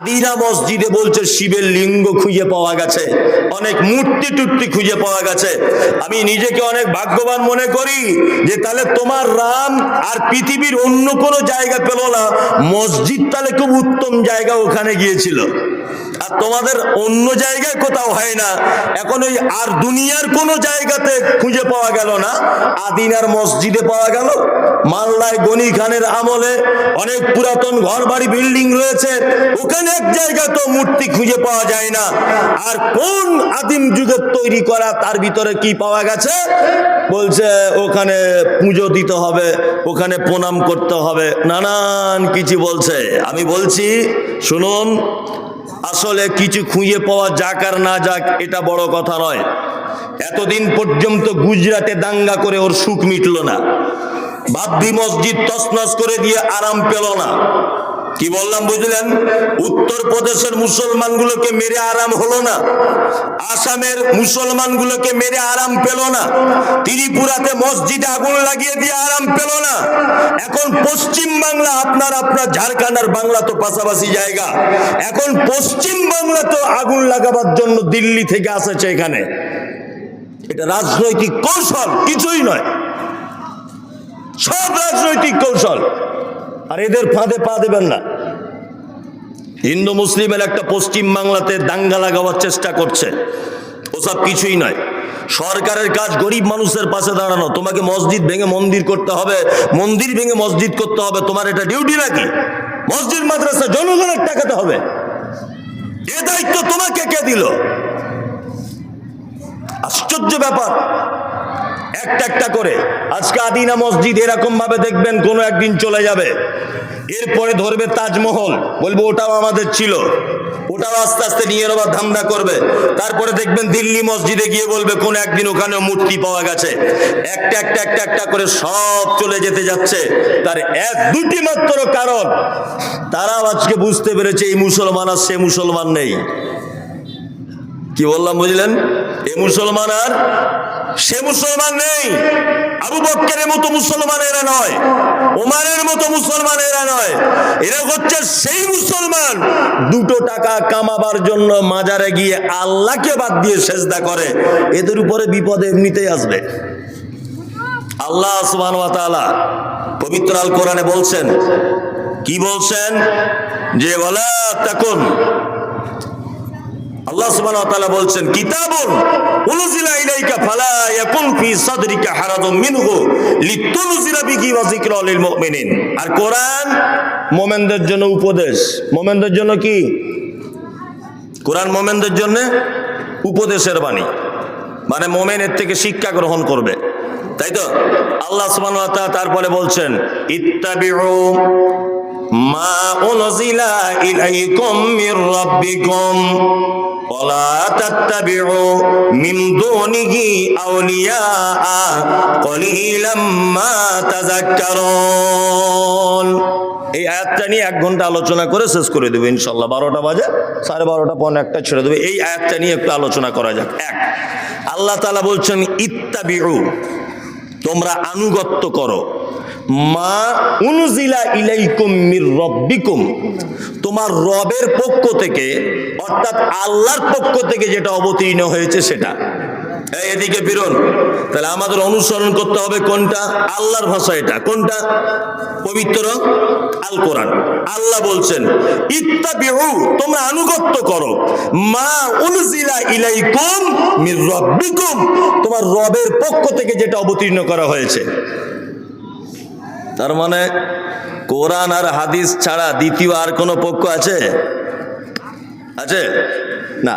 দিনা মসজিদে বলছে, শিবের লিঙ্গ খুঁজে পাওয়া গেছে। অনেক মূর্তি টুর্তি খুঁজে পাওয়া গেছে। আমি নিজেকে অনেক ভাগ্যবান মনে করি যে, তাহলে তোমার রাম আর পৃথিবীর অন্য কোনো জায়গা পেল না। মসজিদ তাহলে খুব উত্তম জায়গা ওখানে গিয়েছিল। আর তোমাদের অন্য জায়গায় কোথাও হয় না। এখন ওই আর দুনিয়ার কোনো জায়গাতে খুঁজে পাওয়া গেল না। আদিনার মসজিদে পাওয়া গেল। মাল্লায় গনি খানের আমলে অনেক পুরাতন ঘর বাড়ি বিল্ডিং রয়েছে। ওখানে এক জায়গা তো মূর্তি খুঁজে পাওয়া যায় না। আর কোন আদিম যুগের তৈরি করা, তার ভিতরে কি পাওয়া গেছে? বলছে, ওখানে পুজো দিতে হবে, ওখানে প্রণাম করতে হবে। নানান কিছু বলছে। আমি বলছি, শুনুন, আসলে কিছু খুঁজে পাওয়া যাক আর না যাক, এটা বড় কথা নয়। এতদিন পর্যন্ত গুজরাটে দাঙ্গা করে ওর সুখ মিটল না। বাবরি মসজিদ তসনস করে দিয়ে আরাম পেল না। কি বললাম বুঝলেন? উত্তর প্রদেশের মুসলমানগুলোকে মেরে আরাম হলো না। আসামের মুসলমানগুলোকে মেরে আরাম পেল না। ত্রিপুরাতে মসজিদে আগুন লাগিয়ে দিয়ে আরাম পেল না। এখন পশ্চিম বাংলা আপনার আপনার ঝাড়খণ্ড আর বাংলা তো পাশাপাশি জায়গা। এখন পশ্চিম বাংলা তো আগুন লাগাবার জন্য দিল্লি থেকে আসেছে এখানে। এটা রাজনৈতিক কৌশল, কিছুই নয়। সব রাজনৈতিক কৌশল। আর এদের ফাঁদে পা দেবেন না। হিন্দু মুসলিমের একটা পশ্চিম বাংলাতে দাঙ্গা লাগাবার চেষ্টা করছে। ওসব কিছুই নয়। সরকারের কাজ গরিব মানুষের পাশে দাঁড়ানো। তোমাকে মসজিদ ভেঙে মন্দির করতে হবে, মন্দির ভেঙে মসজিদ করতে হবে। তোমার এটা ডিউটি নাকি? মসজিদ, মাদ্রাসা, জনগণের টাকাতে হবে। এ দায়িত্ব তোমাকে কে দিল? আশ্চর্য ব্যাপার। একটা একটা করে। আজকে আদিনা মসজিদ এরকম ভাবে দেখবেন, কোনো একদিন চলে যাবে। এরপরে ধরবে তাজমহল। বলব ওটাও আমাদের ছিল। ওটাও আস্তে আস্তে নিয়ে নেবার ধান্দা করবে। তারপরে দেখবেন দিল্লি মসজিদে গিয়ে বলবে, কোন একদিন ওখানে মূর্তি পাওয়া গেছে। একটা একটা একটা একটা করে সব চলে যেতে যাচ্ছে। তার এক, দুটি মাত্র কারণ। তারাও আজকে বুঝতে পেরেছে, এই মুসলমান আর সে মুসলমান নেই। কি বললাম, বুঝলেন? এ মুসলমান আর সে মুসলমান নেই। আবু বক্কের মতো মুসলমান এরা নয়। মুসলমান এরা নয়। এরা হচ্ছে সেই মুসলমান। দুটো টাকা কামাবার জন্য মাজারে গিয়ে আল্লাহকে বাদ দিয়ে সেজদা করে। এদের উপরে বিপদ এমনিতেই আসবে। আল্লাহ তাআলা পবিত্র আল কোরআনে বলছেন, কি বলছেন? যে বলা তাকুন আল্লাহ সুবহানাহু ওয়া তাআলা বলছেন, কিতাবুন উনজিলা ইলাইকা ফালা ইয়াকুন ফি সাদরিকা হারাজুম মিনহু লিতুনজিরা বিহি ওয়া যিকরা লিল মুমিনিন। আর কোরআন মুমিনদের জন্য উপদেশ। মুমিনদের জন্য কি? কোরআন মুমিনদের জন্য উপদেশের বাণী। মানে মোমেনের থেকে শিক্ষা গ্রহণ করবে। তাই তো? আল্লাহ তাআলা তারপরে বলছেন, ইত্তাবিউ মা উনজিলা ইলাইকুম মির রাব্বিকুম। তাযাক্কারুন। এই আয়াতটা নিয়ে এক ঘণ্টা আলোচনা করে শেষ করে দেবো ইনশাল্লাহ বারোটা বাজে, সাড়ে বারোটা একটা ছেড়ে দেবে। এই আয়াতটা নিয়ে একটু আলোচনা করা যাক। এক, আল্লাহ বলছেন, ইত্তাবিউ, তোমরা আনুগত্য করো। মা উনজিলা ইলাইকুম মির রব্বিকুম। তোমার রবের পক্ষ থেকে, অর্থাৎ আল্লাহর পক্ষ থেকে যেটা অবতীর্ণ হয়েছে সেটা। এদিকে ফিরুন, তাহলে আমাদের অনুসরণ করতে হবে কোনটা? আল্লাহর ভাষা এটা। কোনটা? পবিত্র আল কোরআন আল্লাহ বলছেন, ইত্তাবিউ, তোমরা আনুগত্য করো। মা উনজিলা ইলাইকুম মির রব্বিকুম। তোমার রবের পক্ষ থেকে যেটা অবতীর্ণ করা হয়েছে। তার মানে কোরআন আর হাদিস ছাড়া দ্বিতীয় আর কোনো পক্ষ আছে? আছে? না।